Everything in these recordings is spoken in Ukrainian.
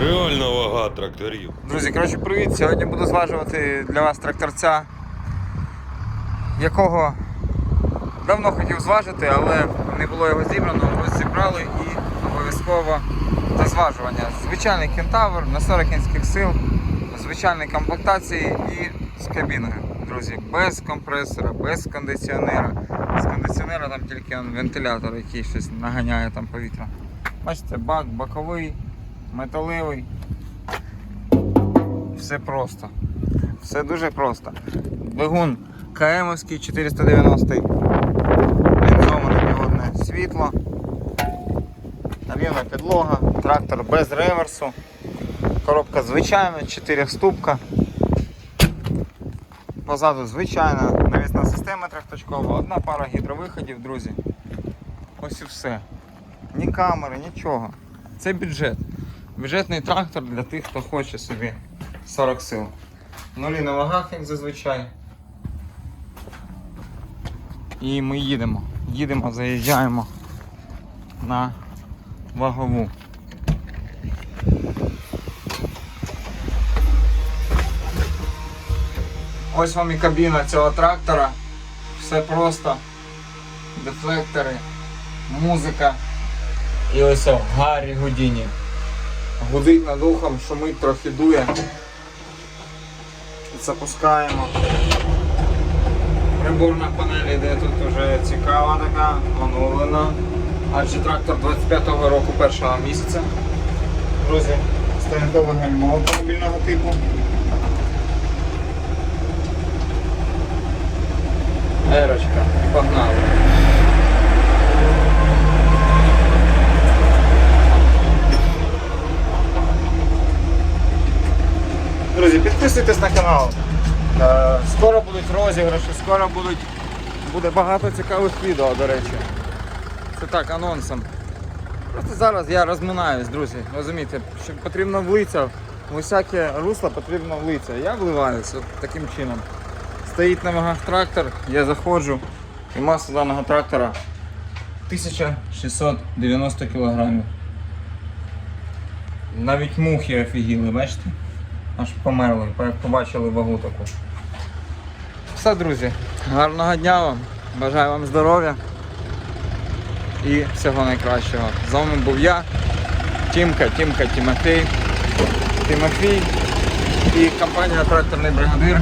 Реальна вага тракторів. Друзі, коротше, привіт! Сьогодні буду зважувати для вас тракторця, якого давно хотів зважити, але не було його зібрано. Ось зібрали і обов'язково до зважування. Звичайний кентавр на 40 кінських сил, звичайної комплектації і з кабіною. Друзі, без компресора, без кондиціонера. З кондиціонера там тільки вентилятор, який щось наганяє там повітря. Бачите, бак боковий, металевий. Все просто. Все дуже просто. Двигун КМовський 490 лінзоване діодне світло. Рівна підлога, трактор без реверсу. Коробка звичайна, 4 ступка. Позаду звичайна навісна система трьохточкова, одна пара гідровиходів, друзі. Ось і все. Ні камери, нічого. Це бюджет. Бюджетний трактор для тих, хто хоче собі 40 сил. Нулі на вагах, як зазвичай. І ми їдемо. Їдемо, заїжджаємо на вагову. Ось вам і кабіна цього трактора. Все просто. Дефлектори, музика. І ось о, Гаррі Гудіні. Гудить над ухом, шумить, трохи дує. Запускаємо. Приборна панель іде тут вже цікава така, оновлена. Адже трактор 25-го року першого місяця. Друзі, сторінкове гальмо автомобільного типу. Ерочка. Погнали. Друзі, підписуйтесь на канал. Е, Скоро будуть розіграші, скоро будуть, буде багато цікавих відео, до речі. Це так, анонсом. Просто зараз я розминаюсь, друзі. Розумієте, що потрібно влитися. Усяке русло потрібно влитися. Я вливаюся таким чином. Стоїть на вагах трактор, я заходжу, і маса даного трактора 1690 кг. Навіть мухи офігіли, бачите? Аж померли, по- побачили вагу таку. Все, друзі, гарного дня вам. Бажаю вам здоров'я і всього найкращого. З вами був я, Тімка, Тімка, Тімофій, Тимофій і компанія Тракторний бригадир.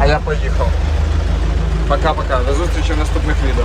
А я поїхав. Пока-пока. До зустрічі в наступних відео.